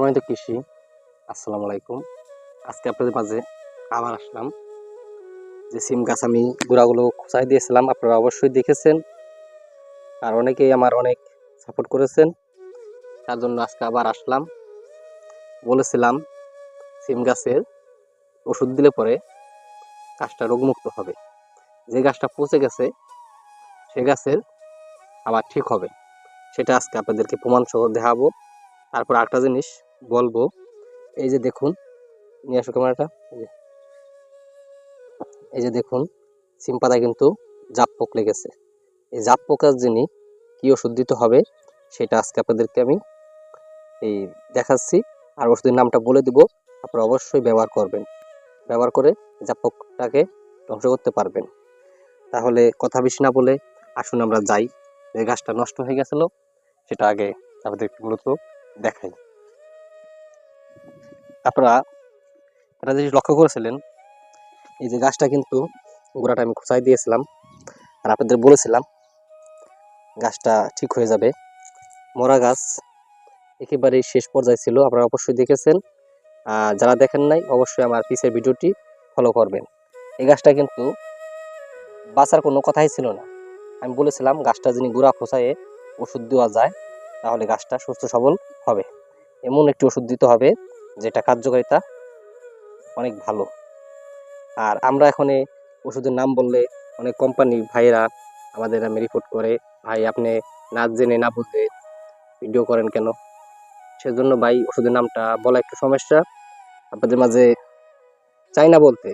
সম্মানিত কৃষি, আসসালামু আলাইকুম। আজকে আপনাদের মাঝে আবার আসলাম। যে সিম গাছ আমি গুঁড়াগুলো খোঁচাই দিয়েছিলাম, আপনারা অবশ্যই দেখেছেন আর অনেকেই আমার অনেক সাপোর্ট করেছেন। তার জন্য আজকে আবার আসলাম। বলেছিলাম সিম গাছের ওষুধ দিলে পরে গাছটা রোগমুক্ত হবে। যে গাছটা পচে গেছে, সে গাছের আবার ঠিক হবে। সেটা আজকে আপনাদেরকে প্রমাণ সহ দেখাবো। তারপর আরেকটা জিনিস বলব। এই যে দেখুন, নিয়ে আসো ক্যামেরাটা। এই যে- দেখুন, সিম পাতায় কিন্তু জাপ পোক লেগেছে এই জাপ পোকার যিনি কি ওষুধ দিতে হবে, সেটা আজকে আপনাদেরকে আমি এই দেখাচ্ছি। আর ওষুধের নামটা বলে দিব, আপনারা অবশ্যই ব্যবহার করবেন। ব্যবহার করে জাপ পোকটাকে ধ্বংস করতে পারবেন। তাহলে কথা বেশি না বলে আসুন আমরা যাই। যে গাছটা নষ্ট হয়ে গেছিল, সেটা আগে আপনাদের মূলত দেখাই। আপনারা একটা জিনিস লক্ষ্য করেছিলেন, এই যে গাছটা কিন্তু গোড়াটা আমি খোঁচাই দিয়েছিলাম, আর আপনাদের বলেছিলাম, গাছটা ঠিক হয়ে যাবে। মরা গাছ একেবারেই শেষ পর্যায়ে ছিল, আপনারা অবশ্যই দেখেছেন। যারা দেখেন নাই, অবশ্যই আমার পিছের ভিডিওটি ফলো করবেন। এই গাছটা কিন্তু বাঁচার কোনো কথাই ছিল না। আমি বলেছিলাম, গাছটা যিনি গুঁড়া খোঁচায়ে ওষুধ দেওয়া যায়, তাহলে গাছটা সুস্থ সবল হবে। এমন একটি ওষুধ দিতে হবে যেটা কার্যকারিতা, অনেক ভালো। আর আমরা এখন ওষুধের নাম বললে অনেক কোম্পানি ভাইয়েরা আমাদের নামে রিপোর্ট করে, ভাই, আপনি না জেনে, না বুঝে ভিডিও করেন কেন? সেজন্য ভাই, ওষুধের নামটা বলা একটু সমস্যা। আপনাদের মাঝে চাই না বলতে,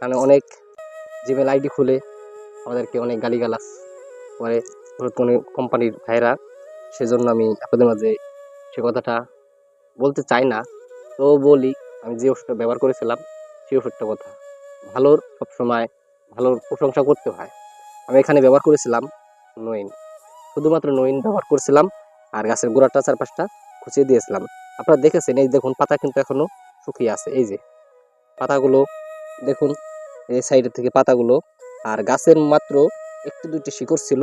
কারণ অনেক জিমেল আইডি খুলে আমাদেরকে অনেক গালিগালাজ করে কোনো কোম্পানির ভাইরা সেজন্য আমি আপনাদের মাঝে সে কথাটা বলতে চাই না। তো বলি, আমি যে ওষুধটা ব্যবহার করেছিলাম, সেই ওষুধটা কথা। ভালোর সবসময় ভালোর প্রশংসা করতে হয়। আমি এখানে ব্যবহার করেছিলাম নইন। শুধুমাত্র নইন ব্যবহার করেছিলাম আর গাছের গোড়াটা, চারপাশটা খুঁচিয়ে দিয়েছিলাম। আপনারা দেখেছেন, এই দেখুন, পাতা কিন্তু এখনও শুকিয়ে আছে। এই যে, পাতাগুলো দেখুন, এই সাইডের থেকে পাতাগুলো। আর গাছের মাত্র একটি, দুইটি শিকড় ছিল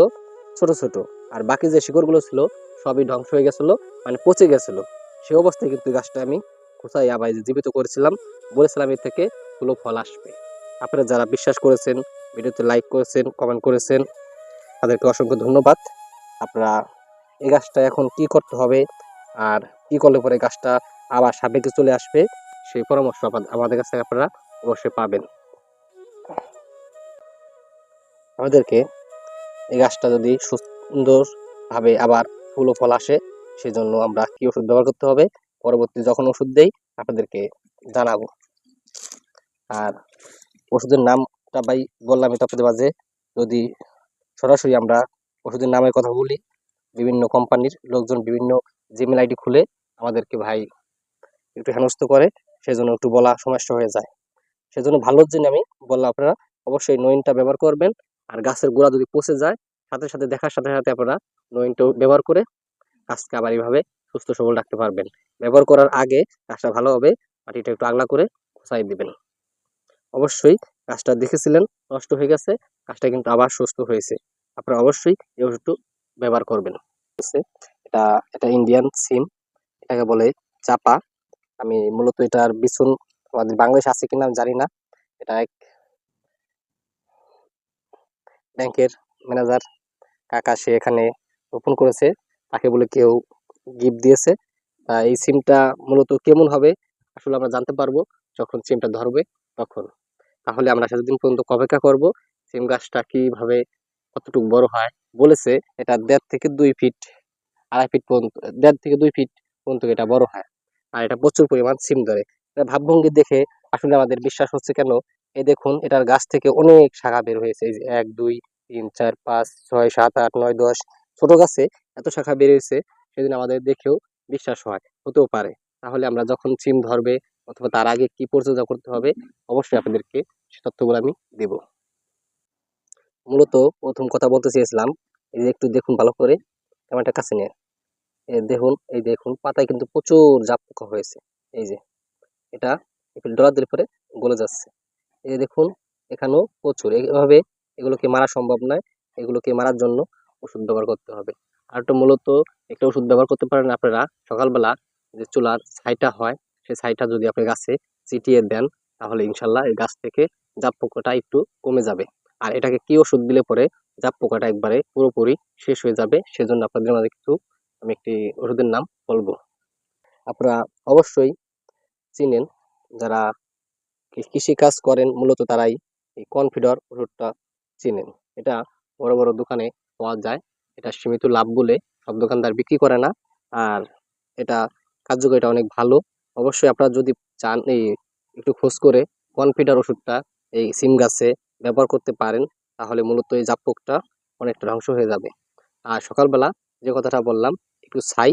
ছোট ছোট। আর বাকি যে শিকড়গুলো ছিল, সবই ধ্বংস হয়ে গেছিল মানে পচে গেছিল। সে অবস্থায় কিন্তু গাছটা আমি কোথায় আবার জীবিত করেছিলাম বলেছিলাম এর থেকে ফুলো ফল আসবে। আপনারা যারা বিশ্বাস করেছেন, ভিডিওতে লাইক করেছেন কমেন্ট করেছেন, তাদেরকে অসংখ্য ধন্যবাদ। আপনারা এই গাছটা এখন কি করতে হবে আর কি করলে পরে গাছটা আবার সাবেকে চলে আসবে, সেই পরামর্শ আমাদের কাছ আপনারা অবশ্যই পাবেন। আমাদেরকে এই গাছটা যদি সুন্দরভাবে আবার ফুল ও ফল আসে, সেজন্য আমরা কি ওষুধ ব্যবহার করতে হবে? পরবর্তী যখন ওষুধ দেই, আপনাদেরকে জানাব। আর ওষুধের নামটা ভাই বললাম এটা আপনাদের মাঝে, যদি সরাসরি আমরা ওষুধের নামের কথা বলি, বিভিন্ন কোম্পানির লোকজন বিভিন্ন জিমেল আইডি খুলে আমাদেরকে ভাই একটু হেনস্থ করে, সেজন্য একটু বলা সমস্যা হয়ে যায়। সেজন্য ভালোর জন্য আমি বললাম আপনারা, অবশ্যই নইনটা ব্যবহার করবেন, আর গাছের গোড়া যদি পচে যায়, সাথে সাথে দেখার সাথে সাথে আপনারা নইনটা ব্যবহার করে গাছকে আবার এইভাবে সুস্থ সবল রাখতে পারবেন। ব্যবহার করার আগে গাছটা ভালোভাবে মাটিটা একটু আগলা করে খোঁচাই দিবেন। অবশ্যই গাছটা দেখেছিলেন, নষ্ট হয়ে গেছে গাছটা কিন্তু আবার সুস্থ হয়েছে। আপনারা অবশ্যই এই ওষুধটু ব্যবহার করবেন। এটা এটা ইন্ডিয়ান সিম এটাকে বলে চাপা। আমি মূলত এটার বিছুন আমাদের বাংলাদেশ আছে কিনা জানি না। এটা এক ব্যাংকের ম্যানেজার কাকা সে এখানে রোপণ করেছে। তাকে বলে কেউ গিফট দিয়েছে। এই সিমটা মূলত কেমন হবে আসলে আমরা জানতে পারব। যখন সিমটা ধরবে তখন। তাহলে আমরা সেদিন পর্যন্ত অপেক্ষা করব সিম গাছটা কীভাবে কতটুকু বড় হয়। বলেছে এটা দেড় থেকে দুই ফিট আড়াই ফিট পর্যন্ত, দেড় থেকে দুই ফিট পর্যন্ত এটা বড় হয়। আর এটা প্রচুর পরিমাণ সিম ধরে। এটা ভাবভঙ্গি দেখে আসলে আমাদের বিশ্বাস হচ্ছে কেন? এই দেখুন, এটার গাছ থেকে অনেক শাখা বের হয়েছে। এই যে এক, দুই, তিন, চার, পাঁচ, ছয়, সাত, আট, নয়, দশ ছোট গাছে এত শাখা বের হয়েছে। সেদিন আমাদের দেখেও বিশ্বাস হয়, হতেও পারে। তাহলে আমরা যখন সিম ধরবে অথবা তার আগে কি পরিচর্যা করতে হবে, অবশ্যই আপনাদেরকে সে তথ্যগুলো আমি দেব। মূলত প্রথম কথা বলতে চেয়েছিলাম, এই যে একটু দেখুন ভালো করে, ক্যামেরাটা কাছে নিয়ে। দেখুন, এই দেখুন, পাতায় কিন্তু প্রচুর জাপ পোকা হয়েছে। এই যে, এটা একটু ডলা দিলে পরে গলে যাচ্ছে। এই যে দেখুন, এখানেও প্রচুর। এইভাবে এগুলোকে মারা সম্ভব নয়, এগুলোকে মারার জন্য ওষুধ ব্যবহার করতে হবে। আর একটা মূলত একটা ওষুধ ব্যবহার করতে পারেন আপনারা সকালবেলা যে চুলার ছাইটা হয়, সেই ছাইটা যদি আপনি গাছে ছিটিয়ে দেন, তাহলে ইনশাল্লাহ এই গাছ থেকে জাপ পোকাটা একটু কমে যাবে। আর এটাকে কি ওষুধ দিলে পরে জাপ পোকাটা একবারে পুরোপুরি শেষ হয়ে যাবে? সেজন্য আপনাদের মাঝে কিছু আমি একটি ওষুধের নাম বলব। আপনারা অবশ্যই চিনেন, যারা কৃ- কৃষি কাজ করেন, মূলত তারাই এই কনফিডর ওষুধটা চিনেন। এটা বড় বড় দোকানে পাওয়া যায়। এটা সীমিত লাভ বলে সব দোকানদার বিক্রি করে না। আর এটা কার্যকারিতা অনেক ভালো। অবশ্যই আপনারা যদি চান এই একটু খোঁজ করে কনফিডার ওষুধটা এই সিম গাছে ব্যবহার করতে পারেন, তাহলে মূলত এই জাপকটা অনেকটা ধ্বংস হয়ে যাবে। আর সকালবেলা যে কথাটা বললাম, একটু ছাই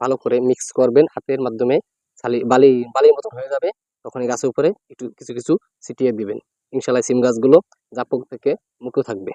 ভালো করে মিক্স করবেন, হাতের মাধ্যমে ছালি, বালি, বালির মতন হয়ে যাবে তখন এই গাছের উপরে একটু কিছু কিছু ছিটিয়ে দিবেন। ইনশাল্লাহ সিম গাছগুলো জাপক থেকে মুক্ত থাকবে।